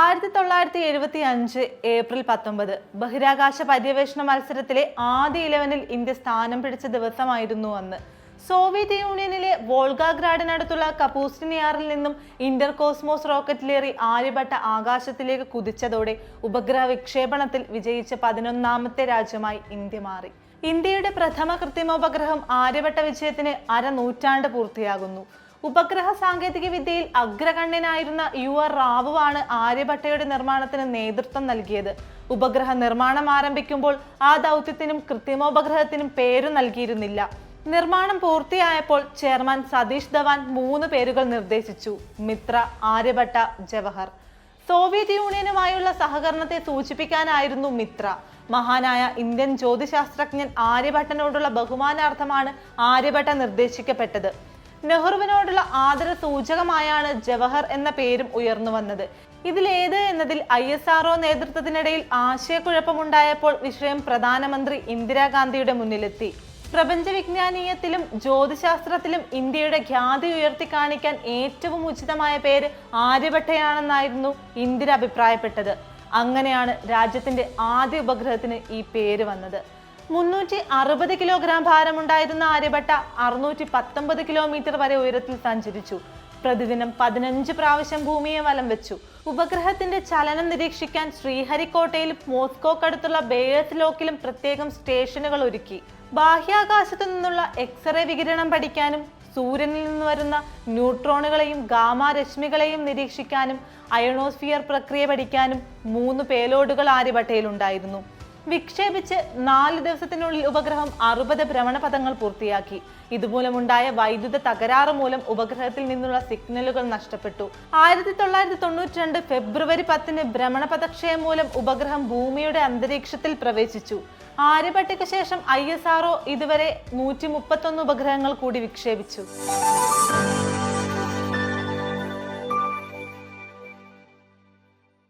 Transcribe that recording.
ആയിരത്തി തൊള്ളായിരത്തി എഴുപത്തി അഞ്ച് ഏപ്രിൽ പത്തൊമ്പത് ബഹിരാകാശ പര്യവേഷണ മത്സരത്തിലെ ആദ്യ ഇലവനിൽ ഇന്ത്യ സ്ഥാനം പിടിച്ച ദിവസമായിരുന്നു അന്ന്. സോവിയറ്റ് യൂണിയനിലെ വോൾഗാഗ്രാഡിനടുത്തുള്ള കപൂസ്റ്റിനിയാറിൽ നിന്നും ഇന്റർ കോസ്മോസ് റോക്കറ്റിലേറി ആര്യഭട്ട ആകാശത്തിലേക്ക് കുതിച്ചതോടെ ഉപഗ്രഹ വിക്ഷേപണത്തിൽ വിജയിച്ച പതിനൊന്നാമത്തെ രാജ്യമായി ഇന്ത്യ മാറി. ഇന്ത്യയുടെ പ്രഥമ കൃത്രിമോപഗ്രഹം ആര്യഭട്ട വിജയത്തിന് അരനൂറ്റാണ്ട് പൂർത്തിയാകുന്നു. ഉപഗ്രഹ സാങ്കേതിക വിദ്യയിൽ അഗ്രഗണ്യനായിരുന്ന യു ആർ റാവുവാണ് ആര്യഭട്ടയുടെ നിർമ്മാണത്തിന് നേതൃത്വം നൽകിയത്. ഉപഗ്രഹ നിർമ്മാണം ആരംഭിക്കുമ്പോൾ ആ ദൗത്യത്തിനും കൃത്രിമോപഗ്രഹത്തിനും പേരു നൽകിയിരുന്നില്ല. നിർമ്മാണം പൂർത്തിയായപ്പോൾ ചെയർമാൻ സതീഷ് ധവാൻ മൂന്ന് പേരുകൾ നിർദ്ദേശിച്ചു. മിത്ര ആര്യഭട്ട ജവഹർ. സോവിയറ്റ് യൂണിയനുമായുള്ള സഹകരണത്തെ സൂചിപ്പിക്കാനായിരുന്നു മിത്ര. മഹാനായ ഇന്ത്യൻ ജ്യോതിശാസ്ത്രജ്ഞൻ ആര്യഭട്ടനോടുള്ള ബഹുമാനാർത്ഥമാണ് ആര്യഭട്ട നിർദ്ദേശിക്കപ്പെട്ടത്. നെഹ്റുവിനോടുള്ള ആദര സൂചകമായാണ് ജവഹർ എന്ന പേരും ഉയർന്നു വന്നത്. ഇതിലേത് എന്നതിൽ ഐ എസ് ആർഒ നേതൃത്വത്തിനിടയിൽ ആശയക്കുഴപ്പമുണ്ടായപ്പോൾ വിഷയം പ്രധാനമന്ത്രി ഇന്ദിരാഗാന്ധിയുടെ മുന്നിലെത്തി. പ്രപഞ്ചവിജ്ഞാനീയത്തിലും ജ്യോതിശാസ്ത്രത്തിലും ഇന്ത്യയുടെ ഖ്യാതി ഉയർത്തി കാണിക്കാൻ ഏറ്റവും ഉചിതമായ പേര് ആര്യഭട്ടയാണെന്നായിരുന്നു ഇന്ദിര അഭിപ്രായപ്പെട്ടത്. അങ്ങനെയാണ് രാജ്യത്തിന്റെ ആദ്യ ഉപഗ്രഹത്തിന് ഈ പേര് വന്നത്. മുന്നൂറ്റി അറുപത് കിലോഗ്രാം ഭാരമുണ്ടായിരുന്ന ആര്യഭട്ട അറുന്നൂറ്റി പത്തൊമ്പത് കിലോമീറ്റർ വരെ ഉയരത്തിൽ സഞ്ചരിച്ചു. പ്രതിദിനം പതിനഞ്ച് പ്രാവശ്യം ഭൂമിയെ വലം വെച്ചു. ഉപഗ്രഹത്തിന്റെ ചലനം നിരീക്ഷിക്കാൻ ശ്രീഹരിക്കോട്ടയിലും മോസ്കോക്കടുത്തുള്ള ബേയേഴ്സ് ലോക്കിലും പ്രത്യേകം സ്റ്റേഷനുകൾ ഒരുക്കി. ബാഹ്യാകാശത്തു നിന്നുള്ള എക്സ്റേ വികിരണം പഠിക്കാനും സൂര്യനിൽ നിന്ന് വരുന്ന ന്യൂട്രോണുകളെയും ഗാമാരശ്മികളെയും നിരീക്ഷിക്കാനും അയണോസ്ഫിയർ പ്രക്രിയ പഠിക്കാനും മൂന്ന് പേലോഡുകൾ ആര്യഭട്ടയിലുണ്ടായിരുന്നു. വിക്ഷേപിച്ച് നാല് ദിവസത്തിനുള്ളിൽ ഉപഗ്രഹം അറുപത് ഭ്രമണപഥങ്ങൾ പൂർത്തിയാക്കി. ഇതുമൂലമുണ്ടായ വൈദ്യുത തകരാറ് മൂലം ഉപഗ്രഹത്തിൽ നിന്നുള്ള സിഗ്നലുകൾ നഷ്ടപ്പെട്ടു. ആയിരത്തി തൊള്ളായിരത്തി തൊണ്ണൂറ്റി രണ്ട് ഫെബ്രുവരി പത്തിന് ഭ്രമണപഥക്ഷയം മൂലം ഉപഗ്രഹം ഭൂമിയുടെ അന്തരീക്ഷത്തിൽ പ്രവേശിച്ചു. ആര്യപട്ടിക്ക് ശേഷം ഐ എസ് ആർഒ ഇതുവരെ നൂറ്റി മുപ്പത്തൊന്ന് ഉപഗ്രഹങ്ങൾ കൂടി വിക്ഷേപിച്ചു.